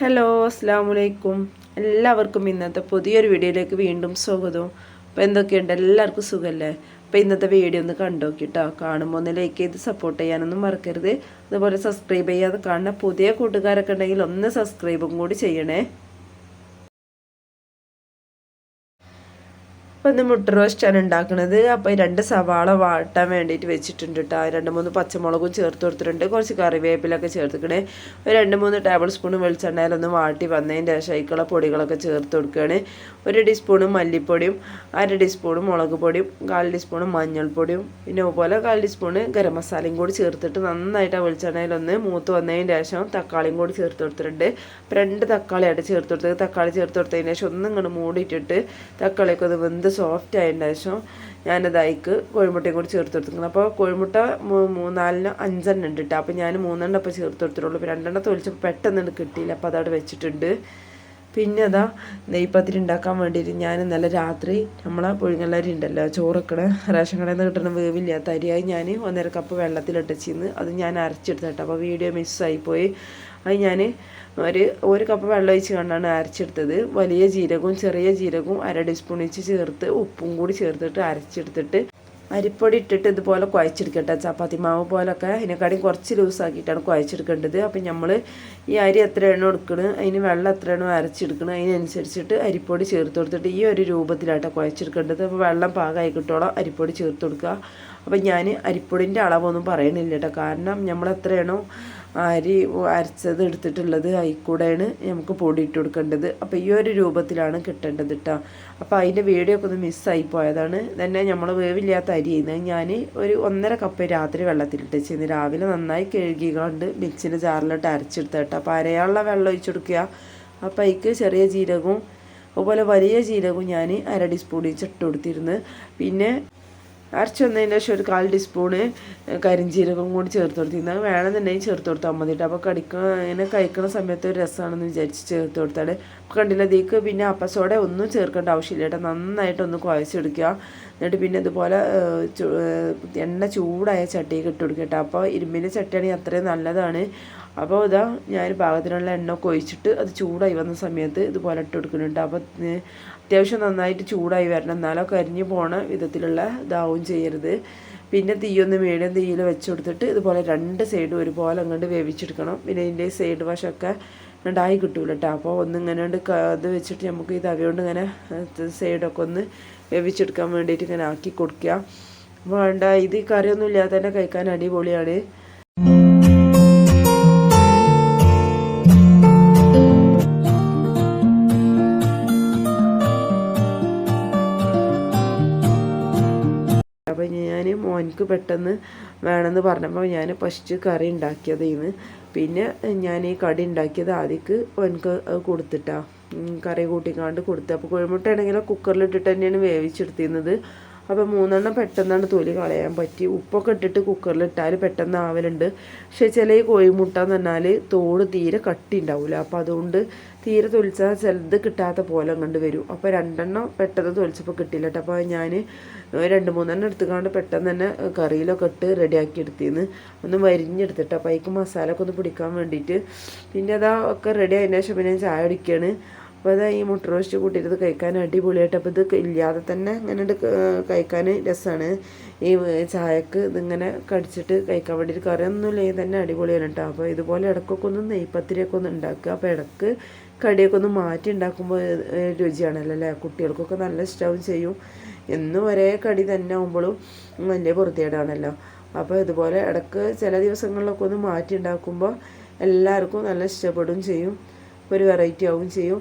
Hello അസ്സാം വലൈക്കും എല്ലാവർക്കും ഇന്നത്തെ പുതിയൊരു വീഡിയോയിലേക്ക് വീണ്ടും സ്വാഗതം. അപ്പോൾ എന്തൊക്കെയുണ്ട്? എല്ലാവർക്കും സുഖമല്ലേ അപ്പോൾ ഇന്നത്തെ വീഡിയോ ഒന്ന് കണ്ടോക്കിട്ടോ? കാണുമ്പോൾ ഒന്ന് ലൈക്ക് ചെയ്ത് സപ്പോർട്ട് ചെയ്യാനൊന്നും മറക്കരുത്. അതുപോലെ സബ്സ്ക്രൈബ് ചെയ്യാതെ കാണുന്ന പുതിയ കൂട്ടുകാരൊക്കെ ഉണ്ടെങ്കിൽ ഒന്ന് സബ്സ്ക്രൈബും കൂടി ചെയ്യണേ. അപ്പോൾ ഇന്ന് മുട്ട റോസ്റ്റാണ് ഉണ്ടാക്കുന്നത് അപ്പോൾ രണ്ട് സവാള വാട്ടാൻ വേണ്ടിയിട്ട് വെച്ചിട്ടുണ്ട് കേട്ടോ രണ്ട് മൂന്ന് പച്ചമുളകും ചേർത്ത് കൊടുത്തിട്ടുണ്ട്. കുറച്ച് കറിവേപ്പിലൊക്കെ ചേർത്തിക്കണേ. ഒരു രണ്ട് മൂന്ന് ടേബിൾ സ്പൂൺ വെളിച്ചെണ്ണയിലൊന്ന് വാട്ടി വന്നതിന്റെ ശേഷം അതിക്കുള്ള പൊടികളൊക്കെ ചേർത്ത് കൊടുക്കുകയാണ്. ഒരു ടീസ്പൂണ് മല്ലിപ്പൊടിയും അര ടീസ്പൂണ് മുളക് പൊടിയും കാൽ ടീസ്പൂണ് മഞ്ഞൾപ്പൊടിയും പിന്നെ അതുപോലെ കാൽ ടീസ്പൂണ് ഗരം മസാലയും കൂടി ചേർത്തിട്ട് നന്നായിട്ട് ആ വെളിച്ചെണ്ണയിലൊന്ന് മൂത്ത് വന്നതിന് ശേഷം തക്കാളിയും കൂടി ചേർത്ത് കൊടുത്തിട്ടുണ്ട്. രണ്ട് തക്കാളിയായിട്ട് ചേർത്ത് കൊടുത്തത്. തക്കാളി ചേർത്ത് കൊടുത്തതിന് ശേഷം ഒന്നും ഇങ്ങോട്ട് മൂടിയിട്ടിട്ട് തക്കാളിയൊക്കെ ഒന്ന് വെന്ത് സോഫ്റ്റ് ആയതിന്റെ ശേഷം ഞാനത് അതിക്ക് കോഴിമുട്ടയും കൂടി ചേർത്ത് കൊടുത്തിരിക്കുന്നത് അപ്പോൾ കോഴിമുട്ട മൂന്നാലിന് അഞ്ചെണ്ണം ഉണ്ട് കേട്ടോ അപ്പോൾ ഞാൻ മൂന്നെണ്ണം അപ്പോൾ ചേർത്ത് കൊടുത്തിട്ടുള്ളൂ. രണ്ടെണ്ണം തൊലിച്ചപ്പോൾ പെട്ടെന്ന് കിട്ടിയില്ല. അപ്പോൾ അതവിടെ വെച്ചിട്ടുണ്ട്. പിന്നെ അതാ നെയ്പ്പത്തിരി ഉണ്ടാക്കാൻ വേണ്ടിയിട്ട് ഞാൻ ഇന്നലെ രാത്രി നമ്മളെ പുഴുങ്ങലരി ഉണ്ടല്ലോ ചോറക്കണ റേഷൻ കടയിൽ നിന്ന് കിട്ടുന്ന വേവില്ല തരിയായി ഞാൻ ഒന്നര കപ്പ് വെള്ളത്തിലിട്ടച്ചിന്ന് അത് ഞാൻ അരച്ചെടുത്തിട്ട് അപ്പോൾ വീഡിയോ മിസ്സായിപ്പോയി അത് ഞാൻ ഒരു ഒരു കപ്പ് വെള്ളം ഒഴിച്ച് കണ്ടാണ് അരച്ചെടുത്തത്. വലിയ ജീരകവും ചെറിയ ജീരകവും അര ടീസ്പൂൺ വെച്ച് ചേർത്ത് ഉപ്പും കൂടി ചേർത്തിട്ട് അരച്ചെടുത്തിട്ട് അരിപ്പൊടി ഇട്ടിട്ട് ഇതുപോലെ കുഴച്ചെടുക്കട്ടെ. ചപ്പാത്തി മാവ് പോലൊക്കെ അതിനെക്കാട്ടി കുറച്ച് ലൂസാക്കിയിട്ടാണ് കുഴച്ചെടുക്കേണ്ടത്. അപ്പം നമ്മൾ ഈ അരി എത്രയാണോ എടുക്കണം അതിന് വെള്ളം എത്രയാണോ അരച്ചെടുക്കണം അതിനനുസരിച്ചിട്ട് അരിപ്പൊടി ചേർത്ത് കൊടുത്തിട്ട് ഈ ഒരു രൂപത്തിലാട്ടോ കുഴച്ചെടുക്കേണ്ടത്. അപ്പോൾ വെള്ളം പാകമായി കിട്ടോളം അരിപ്പൊടി ചേർത്ത് കൊടുക്കുക അപ്പം ഞാൻ അരിപ്പൊടിന്റെ അളവൊന്നും പറയണില്ല കേട്ടോ കാരണം നമ്മൾ എത്രയാണോ അരി അരച്ചത് എടുത്തിട്ടുള്ളത് അതിൽ നമുക്ക് പൊടി ഇട്ട് കൊടുക്കേണ്ടത്. അപ്പോൾ ഈ ഒരു രൂപത്തിലാണ് കിട്ടേണ്ടത് കേട്ടോ അപ്പോൾ അതിന്റെ വീഡിയോ ഒക്കെ ഒന്ന് മിസ്സായി പോയതാണ്. തന്നെ നമ്മൾ വേവില്ലാത്ത അരി ഞാൻ ഒരു ഒന്നര കപ്പ് രാത്രി വെള്ളത്തിലിട്ട് ചെയ്യുന്നു രാവിലെ നന്നായി കഴുകിക്കൊണ്ട് മിക്സിന്റെ ജാറിലോട്ട് അരച്ചെടുത്തിട്ട് അപ്പോൾ അരയാനുള്ള വെള്ളം ഒഴിച്ചു കൊടുക്കുക. അപ്പോൾ അതിക്ക് ചെറിയ ജീരകവും അതുപോലെ വലിയ ജീരകവും ഞാൻ അര ടീസ്പൂൺ കൊടുത്തിരുന്നു. പിന്നെ അരച്ച് വന്നതിന് ശേഷം ഒരു കാൽ ടീസ്പൂണ് കരിഞ്ചീരകം കൂടി ചേർത്ത് കൊടുത്തിരുന്നത് വേണമെന്നുണ്ടെങ്കിൽ ചേർത്ത് കൊടുത്താൽ മതി കേട്ടോ അപ്പോൾ കടിക്കുക ഇങ്ങനെ കഴിക്കുന്ന സമയത്ത് ഒരു രസമാണെന്ന് വിചാരിച്ച് ചേർത്ത് കൊടുത്താൽ അപ്പോൾ കണ്ടില്ല ഇതിക്ക് പിന്നെ അപ്പസോടെ ഒന്നും ചേർക്കേണ്ട ആവശ്യമില്ല കേട്ടോ നന്നായിട്ടൊന്ന് കുഴച്ചെടുക്കുക. എന്നിട്ട് പിന്നെ ഇതുപോലെ എണ്ണ ചൂടായ ചട്ടിയൊക്കെ ഇട്ട് കൊടുക്കുക കേട്ടോ അപ്പോൾ ഇരുമ്പിന്റെ ചട്ടിയാണെങ്കിൽ അത്രയും നല്ലതാണ്. അപ്പോൾ ഇതാ ഞാൻ പാകത്തിനുള്ള എണ്ണ ഒഴിച്ചിട്ട് അത് ചൂടായി വന്ന സമയത്ത് ഇതുപോലെ ഇട്ട് കൊടുക്കുന്നുണ്ട്. അപ്പോൾ അത്യാവശ്യം നന്നായിട്ട് ചൂടായി വരണം. എന്നാലോ കരിഞ്ഞു പോണ വിധത്തിലുള്ള ഇതാവും ചെയ്യരുത്. പിന്നെ തീയൊന്ന് മീഡിയം തീയിൽ വെച്ച് കൊടുത്തിട്ട് ഇതുപോലെ രണ്ട് സൈഡും ഒരുപോലെ അങ്ങോട്ട് വേവിച്ചെടുക്കണം. പിന്നെ ഇതിന്റെ സൈഡ് വശമൊക്കെ ഉണ്ടായി കിട്ടൂല കേട്ടോ. അപ്പോൾ ഒന്നിങ്ങനെ ഇത് വെച്ചിട്ട് നമുക്ക് ഈ തവയോണ്ട് ഇങ്ങനെ സൈഡൊക്കെ ഒന്ന് വേവിച്ചെടുക്കാൻ വേണ്ടിയിട്ട് ഇങ്ങനെ ആക്കി കൊടുക്കുക. വേണ്ട ഇത് കറിയൊന്നും ഇല്ലാതെ തന്നെ കഴിക്കാൻ അടിപൊളിയാണ്. മോനിക്ക് പെട്ടെന്ന് വേണമെന്ന് പറഞ്ഞപ്പോൾ ഞാൻ ഫസ്റ്റ് കറി ഉണ്ടാക്കിയതേന്ന്. പിന്നെ ഞാൻ ഈ കടി ഉണ്ടാക്കിയത് ആദ്യക്ക് ഓനക്ക് കൊടുത്തിട്ടാ. കറി കൂട്ടിക്കാണ്ട് കൊടുത്ത്. അപ്പോൾ കോഴിമുട്ട ആണെങ്കിൽ കുക്കറിലിട്ടിട്ട് തന്നെയാണ് വേവിച്ചെടുത്തിരുന്നത്. അപ്പോൾ മൂന്നെണ്ണം പെട്ടെന്നാണ് തൊലി കളയാൻ പറ്റി. ഉപ്പൊക്കെ ഇട്ടിട്ട് കുക്കറിൽ ഇട്ടാൽ പെട്ടെന്ന് ആവലുണ്ട്. പക്ഷെ ചില കോഴിമുട്ട എന്ന് പറഞ്ഞാൽ തോട് തീരെ കട്ടി ഉണ്ടാവില്ല അപ്പോൾ അതുകൊണ്ട് തീരെ തൊലിച്ചാൽ ചിലത് കിട്ടാത്ത പോലെ കണ്ട് വരും. അപ്പോൾ രണ്ടെണ്ണം പെട്ടെന്ന് തൊലിച്ചപ്പോൾ കിട്ടില്ല കേട്ടോ. അപ്പോൾ ഞാൻ രണ്ട് മൂന്നെണ്ണം എടുത്തുകൊണ്ട് പെട്ടെന്ന് തന്നെ കറിയിലൊക്കെ ഇട്ട് റെഡിയാക്കി എടുത്തിന്ന് ഒന്ന് വരിഞ്ഞെടുത്തിട്ട്. അപ്പോൾ അതിക്ക് മസാല ഒന്ന് പിടിക്കാൻ വേണ്ടിയിട്ട് പിന്നെ അതാ ഒക്കെ റെഡി ആയതിനു ശേഷം പിന്നെ ചായ അടിക്കുകയാണ് അപ്പോൾ അത് ഈ മുട്ട റോസ്റ്റ് കൂട്ടിയിട്ട് കഴിക്കാൻ അടിപൊളിയായിട്ട് അപ്പോൾ ഇത് ഇല്ലാതെ തന്നെ ഇങ്ങനെ കഴിക്കാൻ രസമാണ് ഈ ചായക്ക് ഇതിങ്ങനെ കടിച്ചിട്ട് കഴിക്കാൻ വേണ്ടിയിട്ട് കറിയൊന്നുമില്ലെങ്കിൽ തന്നെ അടിപൊളിയാണ് കേട്ടോ അപ്പോൾ ഇതുപോലെ ഇടയ്ക്കൊക്കെ ഒന്ന് നെയ്പ്പത്തിരിയൊക്കെ ഒന്ന് ഉണ്ടാക്കുക. അപ്പോൾ ഇടയ്ക്ക് കടിയൊക്കെ ഒന്ന് മാറ്റി ഉണ്ടാക്കുമ്പോൾ രുചിയാണല്ലോ അല്ലേ കുട്ടികൾക്കൊക്കെ നല്ല ഇഷ്ടവും ചെയ്യും. എന്നും ഒരേ കടി തന്നെ ആകുമ്പോഴും വലിയ പുറത്തേടാണല്ലോ അപ്പോൾ ഇതുപോലെ ഇടയ്ക്ക് ചില ദിവസങ്ങളിലൊക്കെ ഒന്ന് മാറ്റി ഉണ്ടാക്കുമ്പോൾ എല്ലാവർക്കും നല്ല ഇഷ്ടപ്പെടും ചെയ്യും. ഒരു വെറൈറ്റി ആവുകയും ചെയ്യും.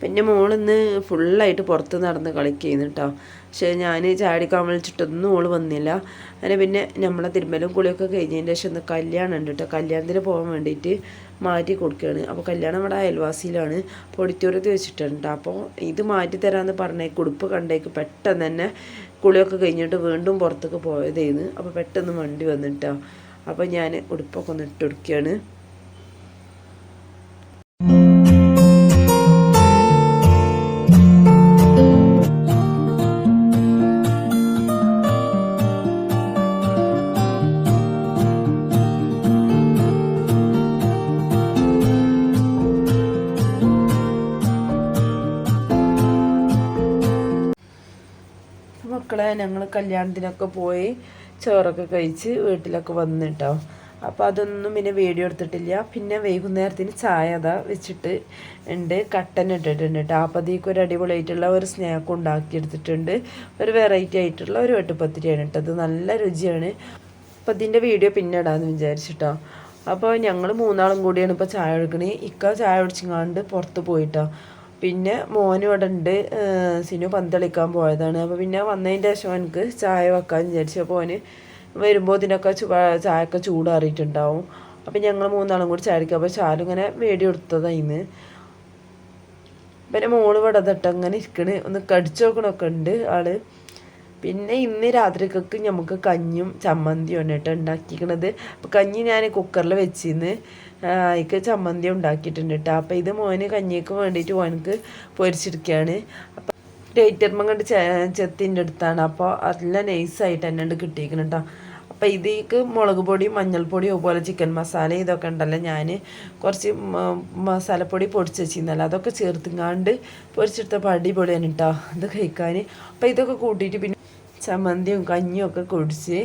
പിന്നെ മോളിന്ന് ഫുള്ളായിട്ട് പുറത്ത് നടന്ന് കളിക്കുന്നു കേട്ടോ പക്ഷേ ഞാൻ ചാടിക്കാൻ വിളിച്ചിട്ടൊന്നും ഓൾ വന്നില്ല. അങ്ങനെ പിന്നെ നമ്മളെ തിരുമ്പലും കുളിയൊക്കെ കഴിഞ്ഞതിന്റെ ശേഷം ഒന്ന് കല്യാണം ഉണ്ട് കേട്ടോ കല്യാണത്തിന് പോകാൻ വേണ്ടിയിട്ട് മാറ്റി കൊടുക്കുകയാണ് അപ്പോൾ കല്യാണം ഇവിടെ അയൽവാസിയിലാണ്. അപ്പോൾ ഓഡിറ്റോറിയത്തിൽ വെച്ചിട്ടുണ്ട് അപ്പോൾ ഇത് മാറ്റി തരാമെന്ന് പറഞ്ഞേ ഉടുപ്പ് കണ്ടേക്ക് പെട്ടെന്ന് തന്നെ കുളിയൊക്കെ കഴിഞ്ഞിട്ട് വീണ്ടും പുറത്തേക്ക് പോയതേന്ന്. അപ്പോൾ പെട്ടെന്ന് വണ്ടി വന്നിട്ടോ. അപ്പോൾ ഞാൻ ഉടുപ്പൊക്കെ ഒന്ന് ഇട്ട് കൊടുക്കുകയാണ് മക്കളെ ഞങ്ങൾ കല്യാണത്തിനൊക്കെ പോയി ചോറൊക്കെ കഴിച്ച് വീട്ടിലൊക്കെ വന്നിട്ടോ. അപ്പോൾ അതൊന്നും പിന്നെ വീഡിയോ എടുത്തിട്ടില്ല. പിന്നെ വൈകുന്നേരത്തിന് ചായ അതാ വെച്ചിട്ട് ഉണ്ട് കട്ടൻ ഇട്ടിട്ടുണ്ട് കേട്ടോ അപ്പോൾ അതിലേക്ക് ഒരു അടിപൊളിയായിട്ടുള്ള ഒരു സ്നാക്ക് ഉണ്ടാക്കിയെടുത്തിട്ടുണ്ട്. ഒരു വെറൈറ്റി ആയിട്ടുള്ള ഒരു വെട്ടുപത്തിരിയാണ് കേട്ടോ അത് നല്ല രുചിയാണ്. അപ്പോൾ ഇതിന്റെ വീഡിയോ പിന്നെ ഇടാമെന്ന് വിചാരിച്ചിട്ടോ. അപ്പോൾ ഞങ്ങൾ മൂന്നാളും കൂടിയാണ് ഇപ്പോൾ ചായ എടുക്കണേ ഇക്ക ചായ കുടിച്ചിങ്ങാണ്ട് പുറത്ത് പോയിട്ടോ. പിന്നെ മോനും ഇവിടെ ഉണ്ട് സിനു പന്ത് കളിക്കാൻ പോയതാണ്. അപ്പോൾ പിന്നെ വന്നതിന്റെ ശേഷം എനിക്ക് ചായ വെക്കാൻ വിചാരിച്ചു. അപ്പോൾ ഓന് വരുമ്പോൾ ഇതിനൊക്കെ ചായ ചായയൊക്കെ ചൂടാറിയിട്ടുണ്ടാവും. അപ്പം ഞങ്ങൾ മൂന്നാളും കൂടി ചായ അടിക്കുക അപ്പോൾ ചാലും ഇങ്ങനെ വേടി കൊടുത്തതായിന്ന് പിന്നെ മോൾ ഇവിടെ തട്ടങ്ങനെ ഇരിക്കണ്. ഒന്ന് കടിച്ചു നോക്കണമൊക്കെ ഉണ്ട് ആൾ. പിന്നെ ഇന്ന് രാത്രിക്കൊക്കെ നമുക്ക് കഞ്ഞും ചമ്മന്തിയും കേട്ടോ ഉണ്ടാക്കിക്കണത്. അപ്പോൾ കഞ്ഞി ഞാൻ കുക്കറിൽ വെച്ചിന്ന്. അതിക്ക് ചമ്മന്തി ഉണ്ടാക്കിയിട്ടുണ്ട് കേട്ടോ. അപ്പോൾ ഇത് മോന് കഞ്ഞിക്ക് വേണ്ടിയിട്ട് മോനക്ക് പൊരിച്ചെടുക്കുകയാണ് അപ്പം ഡേറ്റർമ കണ്ട് ചെത്തിന്റെ അടുത്താണ്. അപ്പോൾ നല്ല നൈസായിട്ട് തന്നെ കിട്ടിയിരിക്കണം കേട്ടോ. അപ്പോൾ ഇതിക്ക് മുളക് പൊടി മഞ്ഞൾപ്പൊടി അതുപോലെ ചിക്കൻ മസാല ഇതൊക്കെ ഉണ്ടല്ലോ ഞാൻ കുറച്ച് മസാലപ്പൊടി പൊടിച്ച് വെച്ചിരുന്നല്ലോ. അതൊക്കെ ചേർത്തുങ്ങാണ്ട് പൊരിച്ചെടുത്ത അടിപൊളിയാണ് കേട്ടോ. അത് കഴിക്കാൻ അപ്പോൾ ഇതൊക്കെ കൂട്ടിയിട്ട് പിന്നെ ചമ്മന്തിയും കഞ്ഞിയും ഒക്കെ കുടിച്ച്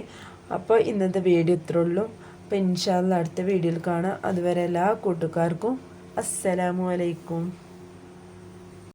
അപ്പോൾ ഇന്നത്തെ വീഡിയോ ഇത്രേ ഉള്ളൂ. അപ്പോൾ ഇൻഷാല്ല അടുത്ത വീഡിയോയിൽ കാണാം. അതുവരെ എല്ലാ കൂട്ടുകാർക്കും അസ്സലാമു അലൈക്കും.